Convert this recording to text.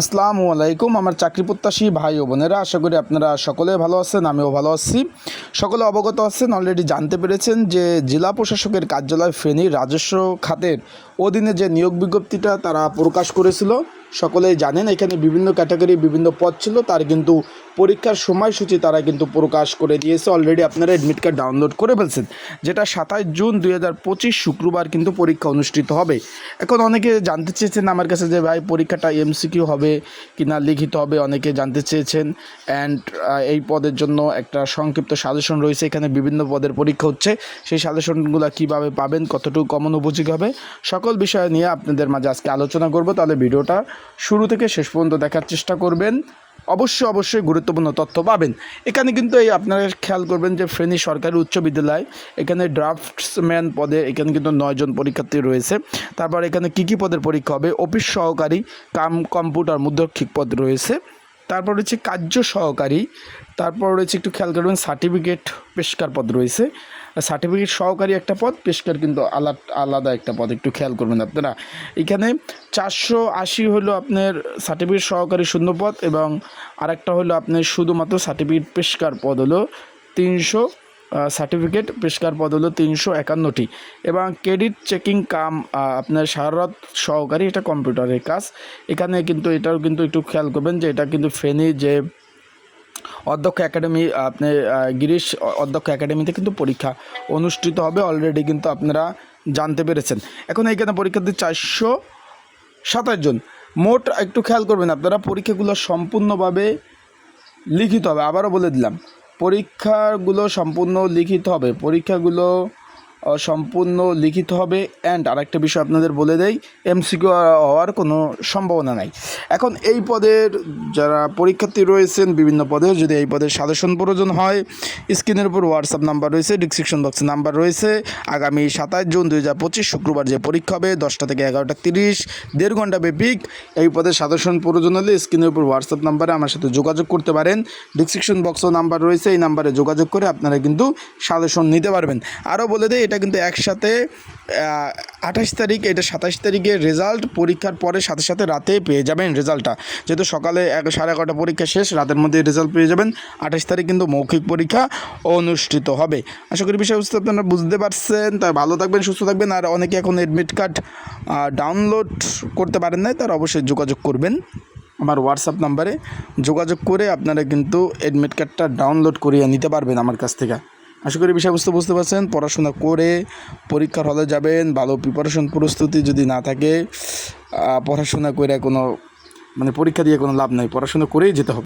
আসসালামু আলাইকুম। আমার চাকরি প্রত্যাশী ভাই ও বোনেরা, আশা করি আপনারা সকলে ভালো আছেন, আমিও ভালো আছি। সকলে অবগত আছেন অলরেডি জানতে পেরেছেন যে জেলা প্রশাসকের কার্যালয় ফেনীর রাজস্ব খাতের অধীনে যে নিয়োগ বিজ্ঞপ্তিটা তারা প্রকাশ করেছিল। সকলেই জানেন, এখানে বিভিন্ন ক্যাটাগরি, বিভিন্ন পদ ছিল, তার কিন্তু পরীক্ষার সময়সূচি তারা কিন্তু প্রকাশ করে দিয়েছে। অলরেডি আপনারা অ্যাডমিট কার্ড ডাউনলোড করে ফেলছেন। যেটা সাতাশ জুন দুই হাজার পঁচিশ শুক্রবার কিন্তু পরীক্ষা অনুষ্ঠিত হবে। এখন অনেকে জানতে চেয়েছেন আমার কাছে যে, ভাই, পরীক্ষাটা এমসিকিউ হবে কি না লিখিত হবে? অনেকে জানতে চেয়েছেন। অ্যান্ড এই পদের জন্য একটা সংক্ষিপ্ত সাজেশন রয়েছে। এখানে বিভিন্ন পদের পরীক্ষা হচ্ছে। সেই সাজেশনগুলো কীভাবে পাবেন, কতটুকু কমন উপযোগী হবে, সকল বিষয় নিয়ে আপনাদের মাঝে আজকে আলোচনা করব। তাহলে ভিডিওটা শুরু থেকে শেষ পর্যন্ত দেখার চেষ্টা করবেন। অবশ্যই অবশ্যই গুরুত্বপূর্ণ তথ্য পাবেন। এখানে কিন্তু এই আপনারা খেয়াল করবেন যে ফেনী সরকারি উচ্চ বিদ্যালয়, এখানে ড্রাফটসম্যান পদে এখানে কিন্তু নয়জন পরীক্ষার্থী রয়েছে। তারপর এখানে কী কী পদের পরীক্ষা হবে? অফিস সহকারী কাম কম্পিউটার মুদ্রক্ষিক পদ রয়েছে। তারপর রয়েছে কার্য সহকারী। তারপর রয়েছে একটু খেয়াল করবেন সার্টিফিকেট পেশকার পদ রয়েছে। সার্টিফিকেট সহকারী একটা পদ, পেশকার কিন্তু আলাদা আলাদা একটা পদ, একটু খেয়াল করবেন আপনারা। এখানে চারশো আশি হলো আপনার সার্টিফিকেট সহকারী শূন্য পদ এবং আরেকটা হলো আপনার শুধুমাত্র সার্টিফিকেট পেশকার পদ হলো তিনশো সার্টিফিকেট পেশকার পদ হলো তিনশো একান্নটি। এবং ক্রেডিট চেকিং কাম আপনার সারারত সহকারী এটা কম্পিউটারের কাজ। এখানে কিন্তু এটাও কিন্তু একটু খেয়াল করবেন যে এটা কিন্তু ফেনী যে অধ্যক্ষ একাডেমি, আপনি গিরিশ অধ্যক্ষ একাডেমিতে কিন্তু পরীক্ষা অনুষ্ঠিত হবে। অলরেডি কিন্তু আপনারা জানতে পেরেছেন। এখন এইখানে পরীক্ষার্থী চারশো সাতাশ জন। মোট একটু খেয়াল করবেন, আপনারা পরীক্ষাগুলো সম্পূর্ণভাবে লিখিত হবে। আবারও বলে দিলাম পরীক্ষাগুলো সম্পূর্ণ লিখিত হবে। পরীক্ষাগুলো সম্পূর্ণ লিখিত হবে। অ্যান্ড আরেকটা বিষয় আপনাদের বলে দেই এমসিকিউ হওয়ার কোনো সম্ভাবনা নাই। এখন এই পদের যারা পরীক্ষার্থী রয়েছেন বিভিন্ন পদে, যদি এই পদের সাজেশন প্রয়োজন হয়, স্ক্রিনের উপর হোয়াটসঅ্যাপ নাম্বার রয়েছে ডিসক্রিপশন বক্সে নাম্বার রয়েছে। আগামী সাতাশ জুন দুই হাজার পঁচিশ শুক্রবার যে পরীক্ষা হবে, দশটা থেকে এগারোটা তিরিশ, দেড় ঘণ্টা বেপিক এই পদের সাজেশন প্রয়োজন হলে স্ক্রিনের উপর হোয়াটসঅ্যাপ নাম্বারে আমার সাথে যোগাযোগ করতে পারেন। ডিসক্রিপশন বক্সও নাম্বার রয়েছে, এই নাম্বারে যোগাযোগ করে আপনারা কিন্তু সাজেশন নিতে পারবেন। আরও বলে দেয় এটা কিন্তু একসাথে আঠাশ তারিখ, এটা সাতাশ তারিখে রেজাল্ট পরীক্ষার পরে সাথে সাথে রাতে পেয়ে যাবেন রেজাল্টটা যেহেতু সকালে এক সাড়ে এগারোটা পরীক্ষা শেষ, রাতের মধ্যে রেজাল্ট পেয়ে যাবেন। আঠাশ তারিখ কিন্তু মৌখিক পরীক্ষা অনুষ্ঠিত হবে। আশা করি বিষয়বস্তু আপনারা বুঝতে পারছেন। তাই ভালো থাকবেন, সুস্থ থাকবেন। আর অনেকে এখন অ্যাডমিট কার্ড ডাউনলোড করতে পারেন নাই, তার অবশ্যই যোগাযোগ করবেন। আমার হোয়াটসঅ্যাপ নাম্বারে যোগাযোগ করে আপনারা কিন্তু অ্যাডমিট কার্ডটা ডাউনলোড করিয়ে নিতে পারবেন আমার কাছ থেকে। আশা করি বিষয়বস্তু বুঝতে পারছেন, পড়াশোনা করে পরীক্ষার হলে যাবেন, ভালো প্রিপারেশন প্রস্তুতি যদি না থাকে পড়াশোনা করে কোনো মানে পরীক্ষা দিয়ে কোনো লাভ নাই, পড়াশোনা করেই যেতে হবে।